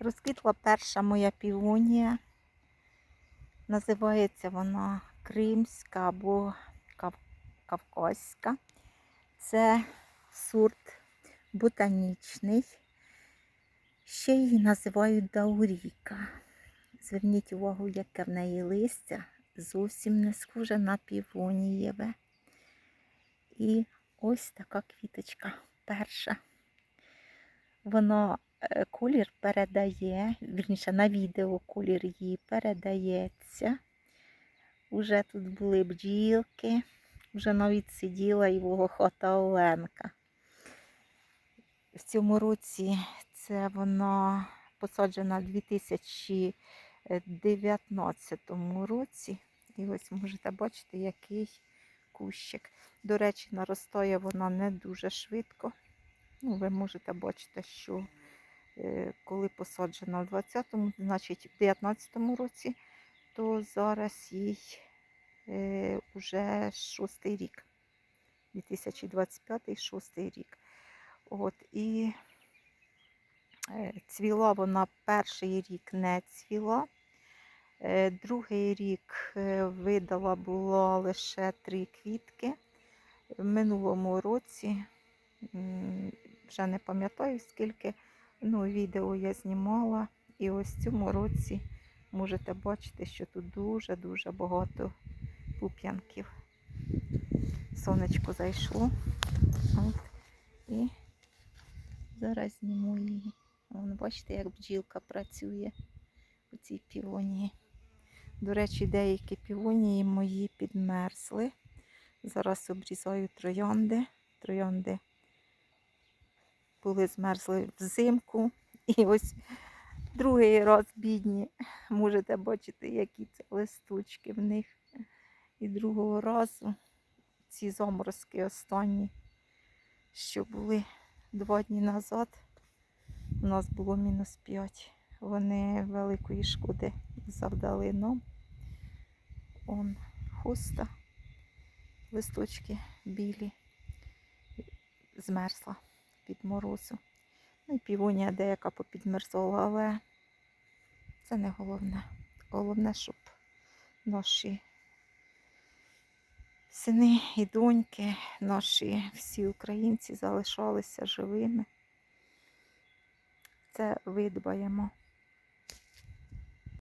Розквітла перша моя півонія. Називається вона Кримська або Кавказька. Це сорт ботанічний. Ще її називають дауріка. Зверніть увагу, яке в неї листя зовсім не схоже на півонієве. І ось така квіточка перша. Воно е, колір передає, вірніше на відео колір її передається. Уже тут були бджілки, вже навіть сиділа і волохота Оленка. В цьому році це вона посаджена в 2019 році. І ось можете бачити, який кущик. До речі, наростає вона не дуже швидко. Ну, ви можете бачити, що е, коли посаджена в 20-му, значить в 19-му році, то зараз їй е, уже шостий рік. 2025 шостий рік. От, і е, цвіла вона перший рік не цвіла. Е, Другий рік е, видала було лише три квітки. В минулому році, вже не пам'ятаю скільки, ну, відео я знімала. І ось в цьому році можете бачити, що тут дуже-дуже багато пуп'янків. Сонечко зайшло. От. І зараз зніму її. Вон, бачите, як бджілка працює у цій півонії. До речі, деякі півонії мої підмерзли. Зараз обрізаю троянди. Троянди були змерзли взимку. І ось другий раз бідні. Можете бачити, які це листочки в них. І другого разу ці заморозки останні, що були два дні назад, у нас було мінус 5. Вони великої шкоди завдали нам. Он хуста, листочки білі, змерзла під морозу. Ну і півонія деяка попідмерзла, але це не головне. Головне, щоб наші сини і доньки, наші всі українці залишалися живими. Це видбаємо.